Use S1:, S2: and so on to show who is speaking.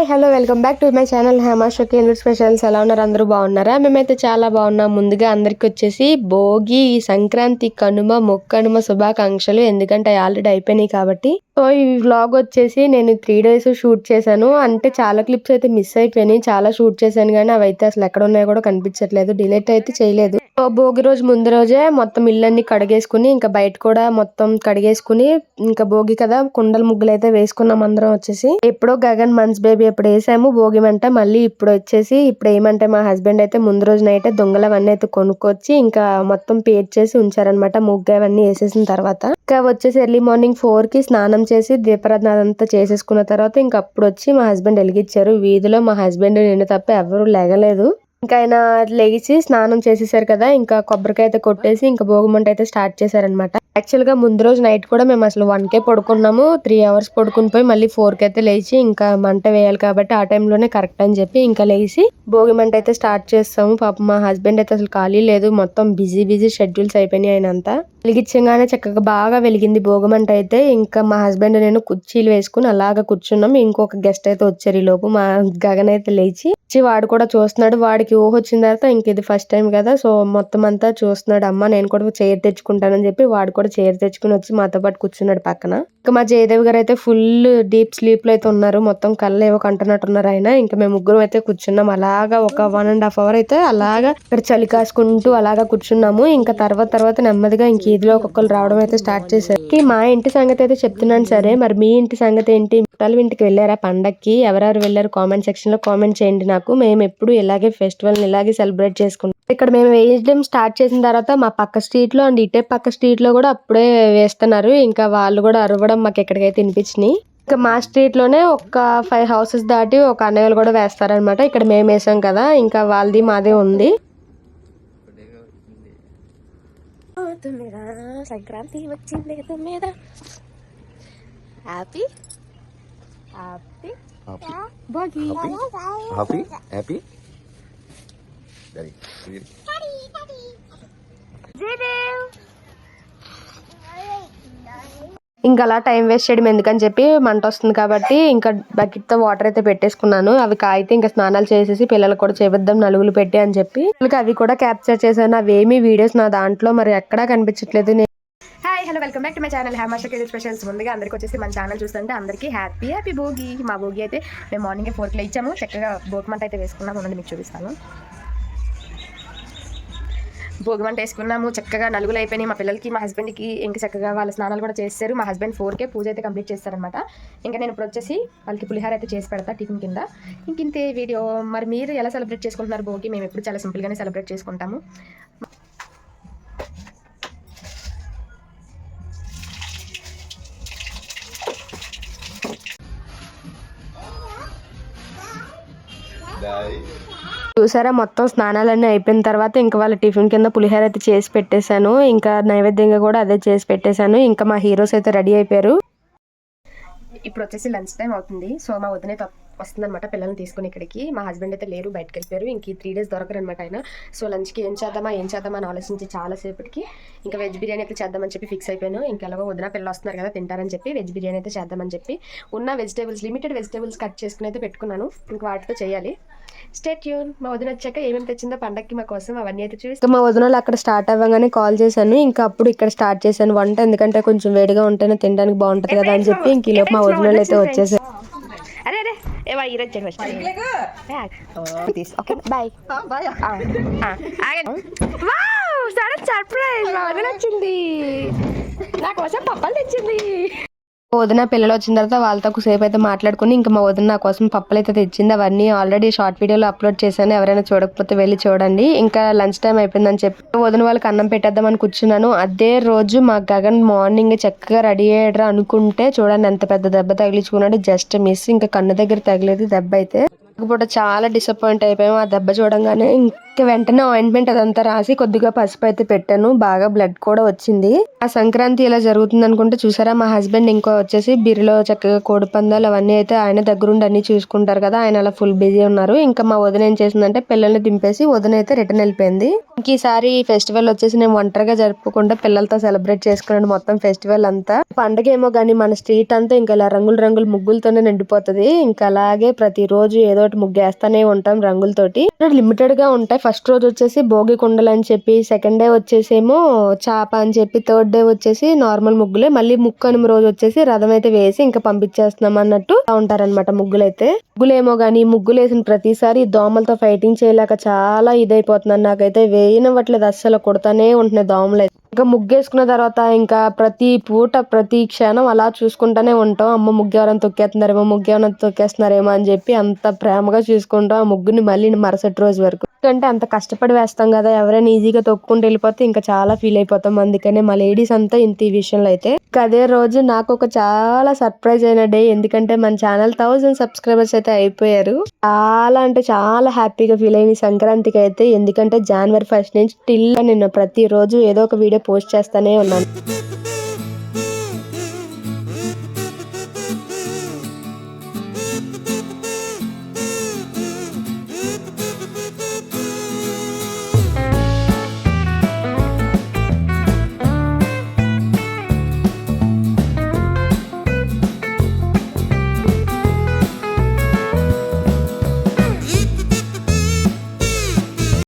S1: Hi hello welcome back to my channel హేమాషోకి ఎన్విడ్ specials? ఎలా ఉన్నారు? అందరూ బాగున్నారా? మేమైతే చాలా బాగున్నాం. ముందుగా అందరికి వచ్చేసి భోగి సంక్రాంతి కనుమ మొక్కనుమ శుభాకాంక్షలు. ఎందుకంటే ఆల్రెడీ అయిపోయినాయి కాబట్టి సో ఈ వ్లాగ్ వచ్చేసి నేను త్రీ డేస్ షూట్ చేశాను. అంటే చాలా క్లిప్స్ అయితే మిస్ అయిపోయినాయి. చాలా షూట్ చేశాను కానీ అవి అయితే అసలు ఎక్కడ ఉన్నాయో కూడా కనిపించట్లేదు. డిలీట్ అయితే చేయలేదు. సో భోగి రోజు ముందు రోజే మొత్తం ఇల్లన్నీ కడిగేసుకుని ఇంకా బయట కూడా మొత్తం కడిగేసుకుని ఇంకా భోగి కదా కుండల ముగ్గులు అయితే వేసుకున్నాం అందరం వచ్చేసి. ఎప్పుడో గగన్ మంత్స్ బేబీ ఎప్పుడు వేసాము భోగి మంట. మళ్ళీ ఇప్పుడు వచ్చేసి ఇప్పుడు ఏమంటే మా హస్బెండ్ అయితే ముందు రోజు నైట్ దొంగలు అవన్నీ అయితే కొనుక్కొచ్చి ఇంకా మొత్తం పేర్చేసి ఉంచారనమాట ముగ్గు అవన్నీ వేసేసిన తర్వాత. ఇంకా వచ్చేసి ఎర్లీ మార్నింగ్ ఫోర్కి స్నానం చేసి దీపారాధన అదంతా చేసేసుకున్న తర్వాత ఇంక అప్పుడు వచ్చి మా హస్బెండ్ వెలిగించారు వీధిలో మా హస్బెండ్ నేను తప్ప ఎవరు లేగలేదు. ఇంకా ఆయన లేచి స్నానం చేసేసారు కదా ఇంకా కొబ్బరికాయ అయితే కొట్టేసి ఇంకా భోగిమంట అయితే స్టార్ట్ చేశారనమాట యాక్చువల్గా ముందు రోజు నైట్ కూడా మేము అసలు వన్ కే పడుకున్నాము. త్రీ అవర్స్ పడుకుని పోయి మళ్ళీ ఫోర్కి అయితే లేచి ఇంకా మంట వేయాలి కాబట్టి ఆ టైంలోనే కరెక్ట్ అని చెప్పి ఇంకా లేచి భోగి మంట అయితే స్టార్ట్ చేస్తాము. పాప మా హస్బెండ్ అయితే అసలు ఖాళీ లేదు. మొత్తం బిజీ బిజీ షెడ్యూల్స్ అయిపోయినాయి ఆయన అంతా వెలిగించగానే చక్కగా బాగా వెలిగింది భోగమంట అయితే. ఇంకా మా హస్బెండ్ నేను కుర్చీలు వేసుకుని అలాగా కూర్చున్నాం. ఇంకొక గెస్ట్ అయితే వచ్చారు ఈ లోపు. మా గగన్ అయితే లేచి వచ్చి వాడు కూడా చూస్తున్నాడు. వాడికి ఊహ వచ్చిన తర్వాత ఇంక ఇది ఫస్ట్ టైం కదా. సో మొత్తం అంతా చూస్తున్నాడు. అమ్మ నేను కూడా చైర్ తెచ్చుకుంటానని చెప్పి వాడు కూడా చైర్ తెచ్చుకుని వచ్చి మాతో పాటు కూర్చున్నాడు పక్కన. ఇంకా మా జయదేవి గారు అయితే ఫుల్ డీప్ స్లీప్లో అయితే ఉన్నారు. మొత్తం కళ్ళు ఏవో కంటున్నట్టున్నారు ఆయన. ఇంకా మేము ముగ్గురం అయితే కూర్చున్నాం. అలాగా ఒక వన్ అండ్ హాఫ్ అవర్ అయితే అలాగా ఇక్కడ చలి కాసుకుంటూ అలాగా కూర్చున్నాము. ఇంకా తర్వాత తర్వాత నెమ్మదిగా ఇంక ఇదిలో ఒక్కొక్కరు రావడం అయితే స్టార్ట్ చేశారు మా ఇంటి సంగతి అయితే చెప్తున్నాను సరే. మరి మీ ఇంటి సంగతి ఏంటి? చుట్టాల ఇంటికి వెళ్ళారా? పండక్కి ఎవరెవరు వెళ్ళారు? కామెంట్ సెక్షన్లో కామెంట్ చేయండి నాకు. మేము ఎప్పుడు ఇలాగే ఫెస్టివల్ ఇలాగే సెలబ్రేట్ చేసుకుంటాం. ఇక్కడ మేము వేయడం స్టార్ట్ చేసిన తర్వాత మా పక్క స్ట్రీట్లో అండ్ ఇటే పక్క స్ట్రీట్లో కూడా అప్పుడే వేస్తున్నారు. ఇంకా వాళ్ళు కూడా అరవడం మాకు ఎక్కడికైతే వినిపించినాయి. ఇంకా మా స్ట్రీట్లోనే ఒక ఫైవ్ హౌసెస్ దాటి ఒక అన్నయ్యలు కూడా వేస్తారనమాట ఇక్కడ మేము వేసాం కదా. ఇంకా వాళ్ళది మాదే ఉంది.
S2: సంక్రాంతి వచ్చింది మీద. Happy happy
S3: Happy.
S2: Bhogi
S3: Happy? Happy?
S1: ఇంకా అలా టైం వేస్ట్ చేయడం ఎందుకని చెప్పి మంట వస్తుంది కాబట్టి ఇంకా బకెట్తో వాటర్ అయితే పెట్టేసుకున్నాను. అవి కాగితే ఇంకా స్నానాలు చేసేసి పిల్లలకు కూడా చేపిద్దాం నలుగులు పెట్టి అని చెప్పి. పిల్లలకి అవి కూడా క్యాప్చర్ చేశాను. అవేమి వీడియోస్ నా దాంట్లో మరి ఎక్కడా కనిపించట్లేదు. నేను
S2: hi hello welcome back to my channel హ్యామాషక్ specials ముందుగా అందరికి వచ్చేసి మన ఛానల్ చూస్తుంటే అందరికీ హ్యాపీ హ్యాపీ భోగి. మా భోగి అయితే మేము మార్నింగ్ ఫోర్కి ఇచ్చాము చక్కగా భోగి మంట అయితే వేసుకున్నాము. మీకు చూపిస్తాను. భోగి వంట వేసుకున్నాము చక్కగా నలుగులు అయిపోయినాయి. మా పిల్లలకి మా హస్బెండ్కి ఇంకా చక్కగా వాళ్ళ స్నానాలు కూడా చేస్తారు. మా హస్బెండ్ ఫోర్కే పూజ అయితే కంప్లీట్ చేస్తారనమాట ఇంకా నేను ఇప్పుడు వచ్చేసి వాళ్ళకి పులిహార అయితే చేసి పెడతా టిఫిన్ కింద. ఇంక ఇంతే వీడియో. మరి మీరు ఎలా సెలబ్రేట్ చేసుకుంటున్నారు భోగి? మేము ఎప్పుడు చాలా సింపుల్గానే సెలబ్రేట్ చేసుకుంటాము.
S1: చూసారా? మొత్తం స్నానాలన్నీ అయిపోయిన తర్వాత ఇంకా వాళ్ళ టిఫిన్ కింద పులిహోర అయితే చేసి పెట్టేశాను. ఇంకా నైవేద్యంగా కూడా అదే చేసి పెట్టేశాను. ఇంకా మా హీరోస్ అయితే రెడీ అయిపోయారు.
S2: ఇప్పుడు వచ్చేసి లంచ్ టైం అవుతుంది. సో మా వదిన వస్తుంది అనమాట పిల్లల్ని తీసుకుని ఇక్కడికి. మా హస్బెండ్ అయితే లేరు బయటకు వెళ్ళిపోయారు. ఇంక ఈ త్రీ డేస్ దొరకరు అనమాట ఆయన. సో లంచ్కి ఏం చేద్దామా ఏం చేద్దామా అని ఆలోచించి చాలా సేపటికి ఇంకా వెజ్ బిర్యానీ అయితే చేద్దామని చెప్పి ఫిక్స్ అయిపోయాను. ఇంకా ఎలాగో వదిన పిల్లలు వస్తున్నారు కదా తింటారని చెప్పి వెజ్ బిర్యానీ అయితే చేద్దామని చెప్పి ఉన్న వెజిటేబుల్స్ లిమిటెడ్ వెజిటేబుల్స్ కట్ చేసుకుని అయితే పెట్టుకున్నాను. ఇంక వాటితో చేయాలి. స్టేట్ ట్యూన్ మా వదిన వచ్చాక ఏమేమి తెచ్చిందో పండక్కి మా కోసం అవన్నీ అయితే చూసి
S1: మా వదినలు అక్కడ స్టార్ట్ అవ్వగానే కాల్ చేశాను. ఇంకా అప్పుడు ఇక్కడ స్టార్ట్ చేశాను. వంట ఎందుకంటే కొంచెం వేడిగా ఉంటేనే తినడానికి బాగుంటది కదా అని చెప్పి ఇంక మా వదినలు అయితే వచ్చేసారు.
S2: అరే అరే ఏవా ఈరోజు జన్మ ఓకే బాయ్ సడన్ సర్ప్రైజ్ వచ్చింది నా కోసం పప్పలు తెచ్చింది
S1: వదిన పిల్లలు వచ్చిన తర్వాత వాళ్ళతో సేపు అయితే మాట్లాడుకుని ఇంకా మా వదిన నా కోసం పప్పులు అయితే తెచ్చింది. అవన్నీ ఆల్రెడీ షార్ట్ వీడియోలో అప్లోడ్ చేశాను. ఎవరైనా చూడకపోతే వెళ్ళి చూడండి. ఇంకా లంచ్ టైం అయిపోయిందని చెప్పి వదిన వాళ్ళకి అన్నం పెట్టేద్దామని కూర్చున్నాను. అదే రోజు మా గగన్ మార్నింగ్ చక్కగా రెడీ అయ్యాడు అనుకుంటే చూడండి ఎంత పెద్ద దెబ్బ తగిలించుకున్నాడు. జస్ట్ మిస్ ఇంకా కన్ను దగ్గర తగిలేదు దెబ్బ అయితే. పూట చాలా డిసప్పాయింట్ అయిపోయాము ఆ దెబ్బ చూడంగానే ఇంకా వెంటనే ఆయింట్మెంట్ అదంతా రాసి కొద్దిగా పసుపు అయితే పెట్టాను. బాగా బ్లడ్ కూడా వచ్చింది. ఆ సంక్రాంతి ఇలా జరుగుతుంది అనుకుంటే చూసారా మా హస్బెండ్ ఇంకో వచ్చేసి బిరిలో చక్కగా కోడి పందాలు అవన్నీ అయితే ఆయన దగ్గరుండి అన్ని చూసుకుంటారు కదా ఆయన అలా ఫుల్ బిజీ ఉన్నారు. ఇంకా మా వదిన ఏం చేసిందంటే పిల్లల్ని దింపేసి వదిన అయితే రిటర్న్ వెళ్ళిపోయింది. ఇంక ఈసారి ఫెస్టివల్ వచ్చేసి నేను ఒంటరిగా జరుపుకుంటే పిల్లలతో సెలబ్రేట్ చేసుకున్నాను మొత్తం ఫెస్టివల్ అంతా. పండగ ఏమో కానీ మన స్ట్రీట్ అంతా ఇంకా ఇలా రంగులు రంగులు ముగ్గులతోనే నిండిపోతుంది. ఇంకా అలాగే ప్రతిరోజు ఏదో ఒకటి ముగ్గు ఉంటాం రంగులతోటి. లిమిటెడ్గా ఉంటాయి. ఫస్ట్ రోజు వచ్చేసి భోగి కుండలు అని చెప్పి సెకండ్ డే వచ్చేసేమో చాప అని చెప్పి థర్డ్ డే వచ్చేసి నార్మల్ ముగ్గులే. మళ్ళీ ముక్కని రోజు వచ్చేసి రథం అయితే వేసి ఇంకా పంపించేస్తున్నాం అన్నట్టు ఉంటారనమాట ముగ్గులు అయితే ముగ్గులేమో గానీ ముగ్గులు వేసిన ప్రతిసారి దోమలతో ఫైటింగ్ చేయలేక చాలా ఇదైపోతున్నాను నాకైతే వేయనివ్వట్లేదు. అస్సలు కొడతానే ఉంటున్నాయి దోమలు అయితే. ఇంకా ముగ్గేసుకున్న తర్వాత ఇంకా ప్రతి పూట ప్రతి క్షణం అలా చూసుకుంటానే ఉంటాం. అమ్మ ముగ్గు ఎవరైనా తొక్కేస్తున్నారేమో ముగ్గు ఎవరైనా తొక్కేస్తున్నారేమో అని చెప్పి అంత ప్రేమగా చూసుకుంటాం. ఆ ముగ్గుని మళ్ళీ మరుసటి రోజు వరకు. ఎందుకంటే అంత కష్టపడి వేస్తాం కదా ఎవరైనా ఈజీగా తొక్కుంటూ వెళ్ళిపోతే ఇంకా చాలా ఫీల్ అయిపోతాం. అందుకనే మా లేడీస్ అంతా ఇంత ఈ విషయంలో అయితే. ఇంకా అదే రోజు నాకు ఒక చాలా సర్ప్రైజ్ అయిన డే ఎందుకంటే మన ఛానల్ థౌసండ్ సబ్స్క్రైబర్స్ అయితే అయిపోయారు. చాలా అంటే చాలా హ్యాపీగా ఫీల్ అయింది ఈ సంక్రాంతికి అయితే. ఎందుకంటే జనవరి ఫస్ట్ నుంచి టిల్ నేను ప్రతిరోజు ఏదో ఒక వీడియో పోస్ట్ చేస్తానే ఉన్నాను.